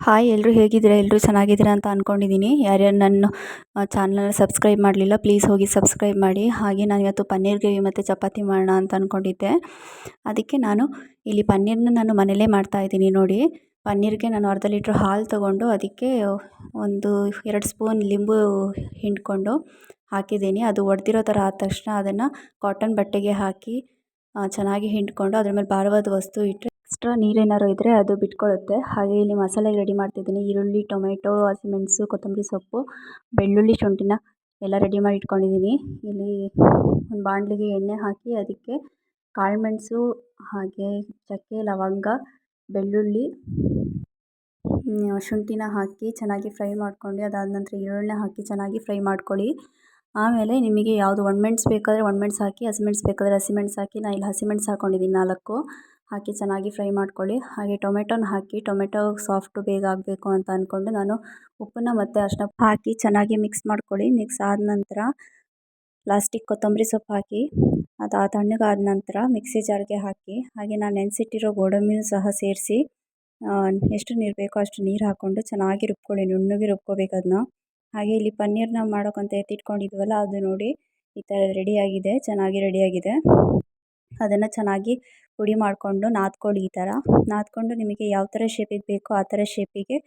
Hi ಎಲ್ಲರೂ ಹೇಗಿದ್ದೀರಾ? ಎಲ್ಲರೂ ಚೆನ್ನಾಗಿದ್ದೀರಾ ಅಂತ ಅಂದ್ಕೊಂಡಿದ್ದೀನಿ ಯಾರ್ಯಾರು ನನ್ನ ಚಾನಲ್ನ ಸಬ್ಸ್ಕ್ರೈಬ್ ಮಾಡಲಿಲ್ಲ ಪ್ಲೀಸ್ ಹೋಗಿ ಸಬ್ಸ್ಕ್ರೈಬ್ ಮಾಡಿ. ಹಾಗೆ ನಾನು ಇವತ್ತು ಪನ್ನೀರ್ ಗ್ರೇವಿ ಮತ್ತು ಚಪಾತಿ ಮಾಡೋಣ ಅಂತ ಅಂದ್ಕೊಂಡಿದ್ದೆ ಅದಕ್ಕೆ ನಾನು ಇಲ್ಲಿ ಪನ್ನೀರನ್ನ ನಾನು ಮನೆಯಲ್ಲೇ ಮಾಡ್ತಾಯಿದ್ದೀನಿ ನೋಡಿ. ಪನ್ನೀರ್ಗೆ ನಾನು ಅರ್ಧ ಲೀಟ್ರ್ ಹಾಲು ತೊಗೊಂಡು ಅದಕ್ಕೆ ಒಂದು ಎರಡು ಸ್ಪೂನ್ ಲಿಂಬು ಹಿಂಡ್ಕೊಂಡು ಹಾಕಿದ್ದೀನಿ. ಅದು ಒಡೆದಿರೋ ಥರ ಆದ ತಕ್ಷಣ ಅದನ್ನು ಕಾಟನ್ ಬಟ್ಟೆಗೆ ಹಾಕಿ ಚೆನ್ನಾಗಿ ಹಿಂಡ್ಕೊಂಡು ಅದ್ರ ಮೇಲೆ ಭಾರವಾದ ವಸ್ತು ಇಟ್ಟರೆ ಎಕ್ಸ್ಟ್ರಾ ನೀರೇನಾರು ಇದ್ದರೆ ಅದು ಬಿಟ್ಕೊಳ್ಳುತ್ತೆ ಹಾಗೆ ಇಲ್ಲಿ ಮಸಾಲೆಗೆ ರೆಡಿ ಮಾಡ್ತಿದ್ದೀನಿ. ಈರುಳ್ಳಿ, ಟೊಮೆಟೊ, ಹಸಿಮೆಣಸು, ಕೊತ್ತಂಬರಿ ಸೊಪ್ಪು, ಬೆಳ್ಳುಳ್ಳಿ, ಶುಂಠಿನ ಎಲ್ಲ ರೆಡಿ ಮಾಡಿ ಇಟ್ಕೊಂಡಿದ್ದೀನಿ. ಇಲ್ಲಿ ಒಂದು ಬಾಣಲಿಗೆ ಎಣ್ಣೆ ಹಾಕಿ ಅದಕ್ಕೆ ಕಾಳುಮೆಣಸು, ಹಾಗೆ ಚಕ್ಕೆ, ಲವಂಗ, ಬೆಳ್ಳುಳ್ಳಿ ಶುಂಠಿನ ಹಾಕಿ ಚೆನ್ನಾಗಿ ಫ್ರೈ ಮಾಡ್ಕೊಂಡು ಅದಾದ ನಂತರ ಈರುಳ್ಳಿನ ಹಾಕಿ ಚೆನ್ನಾಗಿ ಫ್ರೈ ಮಾಡ್ಕೊಳ್ಳಿ. ಆಮೇಲೆ ನಿಮಗೆ ಯಾವುದು ಒಣಮೆಣ್ಸು ಬೇಕಾದರೆ ಒಣಮೆಣ್ಸು ಹಾಕಿ, ಹಸಿಮೆಣ್ಸು ಬೇಕಾದರೆ ಹಸಿಮೆಣ್ಸು ಹಾಕಿ ನಾನು ಇಲ್ಲಿ ಹಸಿಮೆಣ್ಸು ಹಾಕ್ಕೊಂಡಿದ್ದೀನಿ ನಾಲ್ಕು. ಹಾಕಿ ಚೆನ್ನಾಗಿ ಫ್ರೈ ಮಾಡ್ಕೊಳ್ಳಿ. ಹಾಗೆ ಟೊಮೆಟೊನ ಹಾಕಿ, ಟೊಮೆಟೊ ಸಾಫ್ಟು ಬೇಗ ಆಗಬೇಕು ಅಂತ ಅಂದ್ಕೊಂಡು ನಾನು ಉಪ್ಪನ್ನು ಮತ್ತು ಅಷ್ಟು ಹಾಕಿ ಚೆನ್ನಾಗಿ ಮಿಕ್ಸ್ ಮಾಡ್ಕೊಳ್ಳಿ. ಮಿಕ್ಸ್ ಆದ ನಂತರ ಪ್ಲಾಸ್ಟಿಕ್ ಕೊತ್ತಂಬರಿ ಸೊಪ್ಪು ಹಾಕಿ, ಅದು ತಣ್ಣಗಾದ ನಂತರ ಮಿಕ್ಸಿ ಜಾರ್ಗೆ ಹಾಕಿ, ಹಾಗೆ ನಾನು ನೆನೆಸಿಟ್ಟಿರೋ ಗೋಡಂಬಿನೂ ಸಹ ಸೇರಿಸಿ ಎಷ್ಟು ನೀರು ಬೇಕೋ ಅಷ್ಟು ನೀರು ಹಾಕ್ಕೊಂಡು ಚೆನ್ನಾಗಿ ರುಬ್ಕೊಳ್ಳಿ, ನುಣ್ಣಗೆ ರುಬ್ಕೋಬೇಕು ಅದನ್ನ ಹಾಗೆ ಇಲ್ಲಿ ಪನ್ನೀರ್ನ ಮಾಡೋಕ್ಕಂತ ಎತ್ತಿಟ್ಕೊಂಡಿದ್ವಲ್ಲ, ಅದು ನೋಡಿ ಈ ಥರ ರೆಡಿಯಾಗಿದೆ ಚೆನ್ನಾಗಿ ರೆಡಿಯಾಗಿದೆ ಅದನ್ನು ಚೆನ್ನಾಗಿ ಪುಡಿ ಮಾಡಿಕೊಂಡು ನಾದ್ಕೊಳ್ಳಿ ಈ ಥರ ನಾದ್ಕೊಂಡು ನಿಮಗೆ ಯಾವ ಥರ ಶೇಪಿಗೆ ಬೇಕೋ ಆ ಥರ ಶೇಪಿಗೆ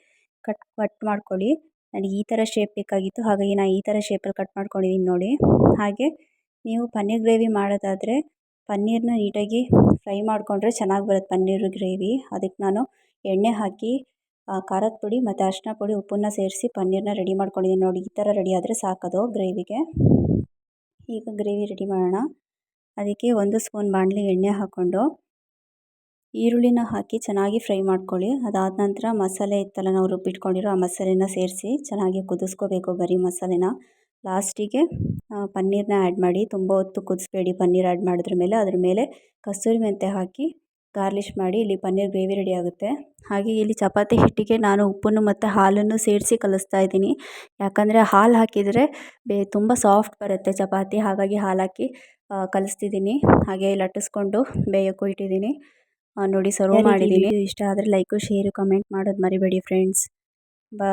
ಕಟ್ ಕಟ್ ಮಾಡ್ಕೊಳ್ಳಿ. ನನಗೆ ಈ ಥರ ಶೇಪ್ ಬೇಕಾಗಿತ್ತು, ಹಾಗಾಗಿ ನಾನು ಈ ಥರ ಶೇಪಲ್ಲಿ ಕಟ್ ಮಾಡ್ಕೊಂಡಿದ್ದೀನಿ ನೋಡಿ. ಹಾಗೆ ನೀವು ಪನ್ನೀರ್ ಗ್ರೇವಿ ಮಾಡೋದಾದರೆ ಪನ್ನೀರನ್ನ ನೀಟಾಗಿ ಫ್ರೈ ಮಾಡಿಕೊಂಡ್ರೆ ಚೆನ್ನಾಗಿ ಬರುತ್ತೆ ಪನ್ನೀರ್ ಗ್ರೇವಿ. ಅದಕ್ಕೆ ನಾನು ಎಣ್ಣೆ ಹಾಕಿ ಖಾರದ ಪುಡಿ ಮತ್ತು ಅರಿಶಿನ ಪುಡಿ, ಉಪ್ಪನ್ನ ಸೇರಿಸಿ ಪನ್ನೀರನ್ನ ರೆಡಿ ಮಾಡ್ಕೊಂಡಿದ್ದೀನಿ ನೋಡಿ. ಈ ಥರ ರೆಡಿ ಆದರೆ ಸಾಕದು ಗ್ರೇವಿಗೆ. ಈಗ ಗ್ರೇವಿ ರೆಡಿ ಮಾಡೋಣ. ಅದಕ್ಕೆ ಒಂದು ಸ್ಪೂನ್ ಬಾಣಲಿ ಎಣ್ಣೆ ಹಾಕ್ಕೊಂಡು ಈರುಳ್ಳಿನ ಹಾಕಿ ಚೆನ್ನಾಗಿ ಫ್ರೈ ಮಾಡ್ಕೊಳ್ಳಿ. ಅದಾದ ನಂತರ ಮಸಾಲೆ ಇತ್ತಲ್ಲ, ನಾವು ರುಬ್ಬಿಟ್ಕೊಂಡಿರೋ ಆ ಮಸಾಲೆನ ಸೇರಿಸಿ ಚೆನ್ನಾಗಿ ಕುದಿಸ್ಕೋಬೇಕು ಬರೀ ಮಸಾಲೆನ. ಲಾಸ್ಟಿಗೆ ಪನ್ನೀರನ್ನ ಆ್ಯಡ್ ಮಾಡಿ. ತುಂಬ ಹೊತ್ತು ಕುದಿಸ್ಬೇಡಿ ಪನ್ನೀರ್ ಆ್ಯಡ್ ಮಾಡಿದ್ರ ಮೇಲೆ. ಅದ್ರ ಮೇಲೆ ಕಸೂರಿ ಮೆಂತ್ಯ ಹಾಕಿ ಗಾರ್ಲಿಶ್ ಮಾಡಿ ಇಲ್ಲಿ ಪನ್ನೀರ್ ಗ್ರೇವಿ ರೆಡಿ ಆಗುತ್ತೆ. ಹಾಗೆ ಇಲ್ಲಿ ಚಪಾತಿ ಹಿಟ್ಟಿಗೆ ನಾನು ಉಪ್ಪನ್ನು ಮತ್ತು ಹಾಲನ್ನು ಸೇರಿಸಿ ಕಲಿಸ್ತಾ ಇದ್ದೀನಿ. ಯಾಕಂದರೆ ಹಾಲು ಹಾಕಿದರೆ ಬೇ, ತುಂಬ ಸಾಫ್ಟ್ ಬರುತ್ತೆ ಚಪಾತಿ, ಹಾಗಾಗಿ ಹಾಲು ಹಾಕಿ ಕಲಿಸ್ತಿದ್ದೀನಿ. ಹಾಗೆ ಲಟ್ಟಿಸ್ಕೊಂಡು ಬೇಯಕ್ಕೂ ಇಟ್ಟಿದ್ದೀನಿ. ನೋಡಿ ಸರ್ವ್ ಮಾಡಿದ್ದೀನಿ. ಇಷ್ಟ ಆದರೆ ಲೈಕು ಶೇರು ಕಮೆಂಟ್ ಮಾಡೋದು ಮರಿಬೇಡಿ ಫ್ರೆಂಡ್ಸ್ ಬಾ